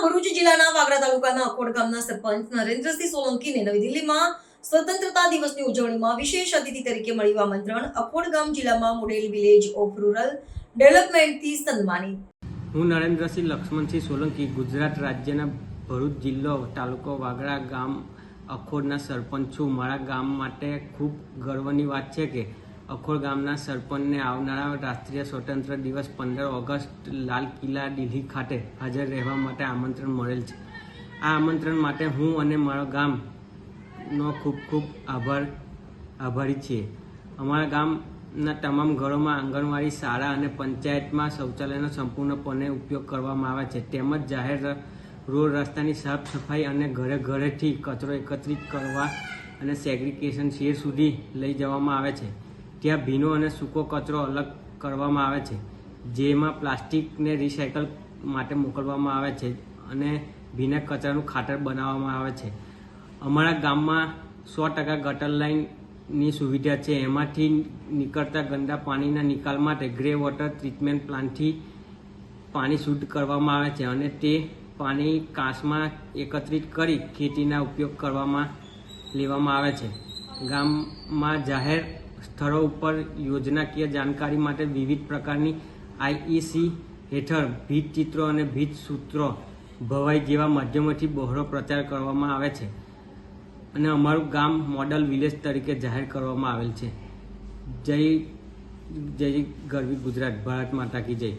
જિલ્લાના વાગરા તાલુકાના અકોટ ગામના સરપંચ નરેન્દ્રસિંહ સોલંકીને નવી દિલ્હીમાં સ્વતંત્રતા દિવસની ઉજવણીમાં વિશેષ અતિથિ તરીકે મળ્યું આમંત્રણ અકોટ ગામ જિલ્લામાં મોડેલ વિલેજ ઓફ રૂરલ ડેવલપમેન્ટથી સન્માનિત. હું નરેન્દ્રસિંહ લક્ષ્મણસિંહ સોલંકી, ગુજરાત રાજ્યના ભરૂચ જિલ્લો તાલુકો વાગડા ગામ અખોડના સરપંચ છું. મારા ગામ માટે ખૂબ ગર્વની વાત છે કે અખોડ ગામના સરપંચને આવનારા રાષ્ટ્રીય સ્વતંત્ર દિવસ પંદર ઓગસ્ટ લાલ કિલ્લા દિલ્હી ખાતે હાજર રહેવા માટે આમંત્રણ મળેલ છે. આ આમંત્રણ માટે હું અને મારો ગામનો ખૂબ ખૂબ આભાર, આભારી છીએ. અમારા ગામના તમામ ઘરોમાં આંગણવાડી શાળા અને પંચાયતમાં શૌચાલયનો સંપૂર્ણપણે ઉપયોગ કરવામાં આવે છે. તેમજ જાહેર રોડ રસ્તાની સાફ સફાઈ અને ઘરે ઘરેથી કચરો એકત્રિત કરવા અને સેગ્રિગેશન શેર સુધી લઈ જવામાં આવે છે. ત્યાં ભીનો અને સૂકો કચરો અલગ કરવામાં આવે છે, જેમાં પ્લાસ્ટિકને રિસાયકલ માટે મોકલવામાં આવે છે અને ભીના કચરાનું ખાતર બનાવવામાં આવે છે. અમારા ગામમાં સો ટકા ગટર લાઇનની સુવિધા છે. એમાંથી નીકળતા ગંદા પાણીના નિકાલ માટે ગ્રે વોટર ટ્રીટમેન્ટ પ્લાન્ટથી પાણી શુદ્ધ કરવામાં આવે છે અને તે પાણી કાંસમાં એકત્રિત કરી ખેતીના ઉપયોગ કરવામાં લેવામાં આવે છે. ગામમાં જાહેર સ્થળો ઉપર યોજનાકીય જાણકારી માટે વિવિધ પ્રકારની આઈઈસી હેઠળ ભીત ચિત્રો અને ભીત સૂત્રો ભવાઈ જેવા માધ્યમોથી બહોળો પ્રચાર કરવામાં આવે છે અને અમારું ગામ મોડલ વિલેજ તરીકે જાહેર કરવામાં આવેલ છે. જય જય ગરવી ગુજરાત. ભારત માતા કી જય.